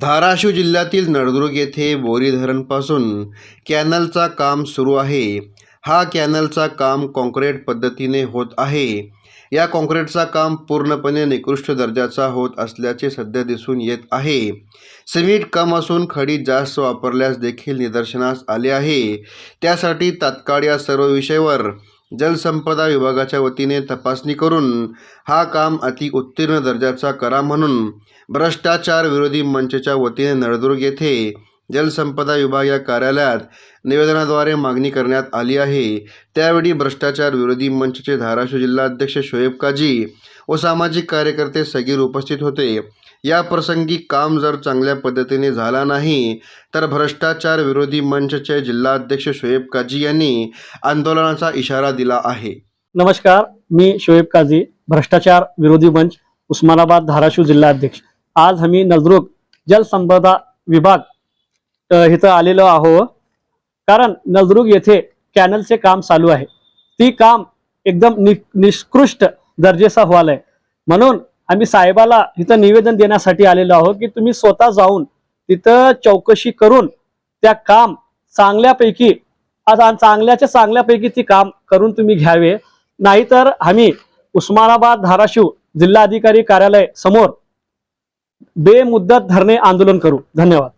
धाराशिव जिल्ह्यातील नळदुर्ग येथे बोरी धरणपासून कॅनलचा काम सुरू आहे. हा कॅनलचा काम कॉन्क्रीट पद्धतीने होत आहे. या कॉन्क्रीटचा काम पूर्णपणे निकृष्ट दर्जाचा होत असल्याचे सध्या दिसून येत आहे. सिमेंट कम असून खडी जास्त वापरल्यास देखील निदर्शनास आले आहे. त्यासाठी तात्काळ या सर्व विषयावर जलसंपदा विभागाच्या वतीने तपासणी करून हा काम अति उत्तीर्ण दर्जाचा करा म्हणून भ्रष्टाचार विरोधी मंचच्या वतीने नळदुर्ग येथे जलसंपदा विभाग या कार्यालयात निवेदनाद्वारे मागणी करण्यात आली आहे. त्यावेळी भ्रष्टाचार विरोधी मंचचे धाराशिव जिल्हाध्यक्ष शोएब काजी व सामाजिक कार्यकर्ते सगीर उपस्थित होते. या प्रसंगी काम जर चांगल्या पद्धतीने झाला नाही तर भ्रष्टाचार विरोधी मंचचे जिल्हाध्यक्ष शोएब काजी यांनी आंदोलनाचा इशारा दिला आहे. नमस्कार मी शोएब काझी भ्रष्टाचार विरोधी मंच उस्मानाबाद धाराशिव जिल्हाध्यक्ष. आज आम्ही नजरुक जलसंपदा विभाग इथं आलेलो आहो. कारण नजरुग येथे कॅनलचे काम चालू आहे. ती काम एकदम नि निष्कृष्ट दर्जेचा व्हायला आहे म्हणून आम्ही साहेबाला इथं निवेदन देण्यासाठी आलेलो आहोत की तुम्ही स्वतः जाऊन तिथं चौकशी करून त्या काम चांगल्यापैकी आता चांगल्याच्या चांगल्यापैकी ती काम करून तुम्ही घ्यावे. नाहीतर आम्ही उस्मानाबाद धाराशिव जिल्हाधिकारी कार्यालय समोर बेमुद्दत धरणे आंदोलन करू. धन्यवाद.